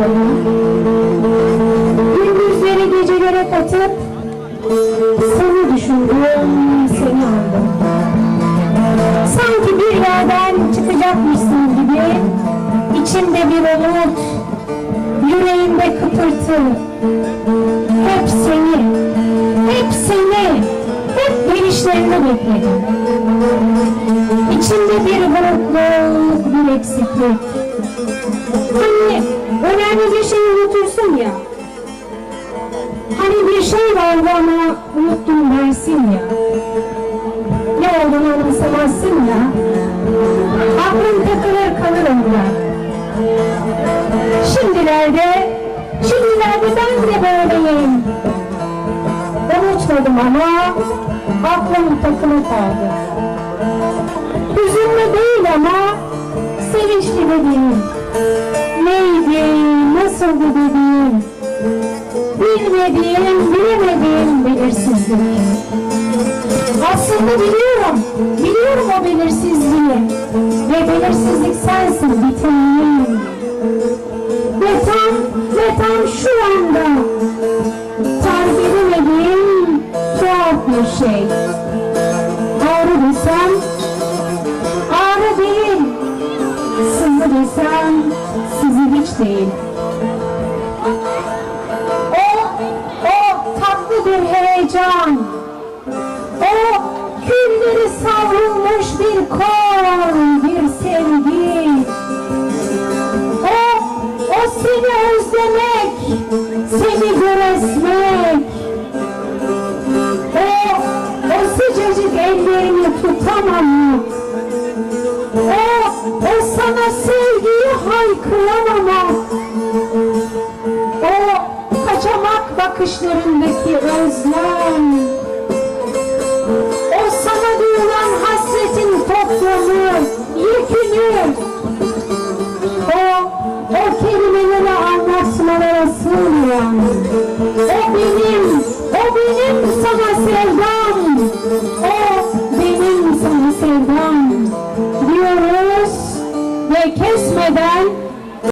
bana. Gündüzleri gecelere katıp seni düşündüm, seni aldım. Sanki bir yerden çıkacakmışsın gibi içimde bir umut, yüreğimde kıpırtı. Hep seni, hep seni, hep gelişlerini bekledim. İçimde bir burukluk, bir eksiklik. Hani önemli bir şeyi unutursun ya. Hani bir şey vardı ama unuttum dersin ya. Ne olduğunu anımsamazsın ya. Aklın takılır kalır onda. Şimdilerde, şimdilerde ben de böyleyim. Unutmadım ama aklım takılı kaldı. Hüzünlü değil ama bilmediğim, bilemediğim belirsizlik. Aslında biliyorum, biliyorum o belirsizliği. Ve belirsizlik sensin bitenim. Ve tam, ve tam şu anda tarif edemediğim tuhaf bir şey. Ağrı desem, ağrı değil. Sızı desem, sızı hiç değil. Heyecan. O külleri savrulmuş bir kor, bir sevgi. O, o seni özlemek, seni göresmek. O, o sıcacık ellerini tutamamak. O, o sana sevgiyi haykıramamak. O kaçamak bakışlarındaki özlem. kesmeden